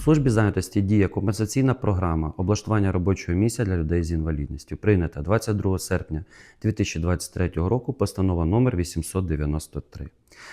В службі зайнятості діє компенсаційна програма облаштування робочого місця для людей з інвалідністю, прийнята 22 серпня 2023 року постанова номер 893.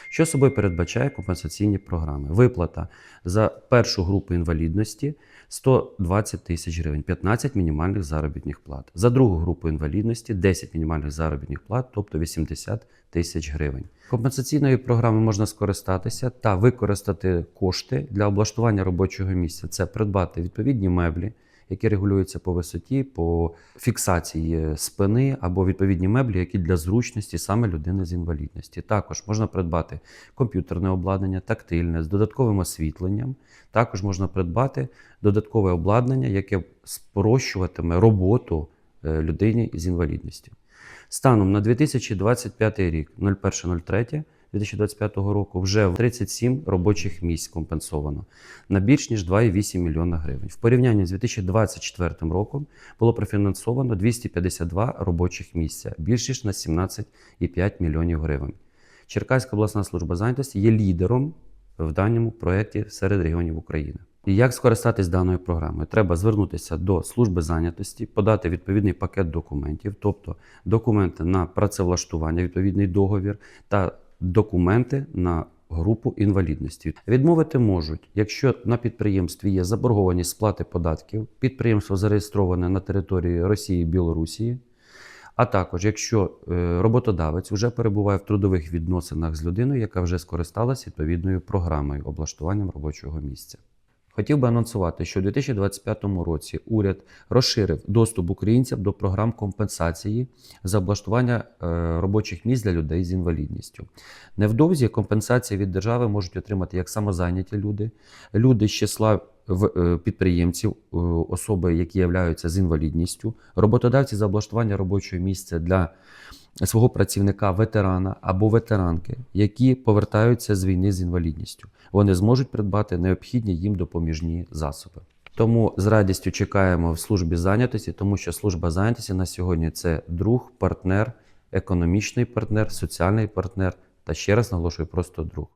Що собою передбачає компенсаційні програми? Виплата за першу групу інвалідності 120 тисяч гривень, 15 мінімальних заробітних плат. За другу групу інвалідності 10 мінімальних заробітних плат, тобто 80 тисяч гривень. Компенсаційною програмою можна скористатися та використати кошти для облаштування робочого місця. Це придбати відповідні меблі, які регулюються по висоті, по фіксації спини або відповідні меблі, які для зручності саме людини з інвалідності. Також можна придбати комп'ютерне обладнання, тактильне з додатковим освітленням. Також можна придбати додаткове обладнання, яке спрощуватиме роботу е, людині з інвалідністю. Станом на 2025 рік, 01.03 2025 року, вже в 37 робочих місць компенсовано на більш ніж 2,8 мільйона гривень. В порівнянні з 2024 роком було профінансовано 252 робочих місця, більш ніж на 17,5 мільйонів гривень. Черкаська обласна служба зайнятості є лідером в даному проєкті серед регіонів України. І як скористатись даною програмою? Треба звернутися до служби зайнятості, подати відповідний пакет документів, тобто документи на працевлаштування, відповідний договір та документи на групу інвалідності. Відмовити можуть, якщо на підприємстві є заборгованість сплати податків, підприємство зареєстроване на території Росії Білорусі. А також, якщо е, роботодавець вже перебуває в трудових відносинах з людиною, яка вже скористалася відповідною програмою облаштуванням робочого місця. Хотів би анонсувати, що у 2025 році уряд розширив доступ українців до програм компенсації за облаштування е, робочих місць для людей з інвалідністю. Невдовзі компенсації від держави можуть отримати як самозайняті люди, люди з числа підприємців, е, особи, які являються з інвалідністю, роботодавці за облаштування робочого місця для свого працівника ветерана або ветеранки, які повертаються з війни з інвалідністю. Вони зможуть придбати необхідні їм допоміжні засоби. Тому з радістю чекаємо в службі зайнятості, тому що служба зайнятості на сьогодні це друг, партнер, економічний партнер, соціальний партнер та ще раз наголошую, просто друг.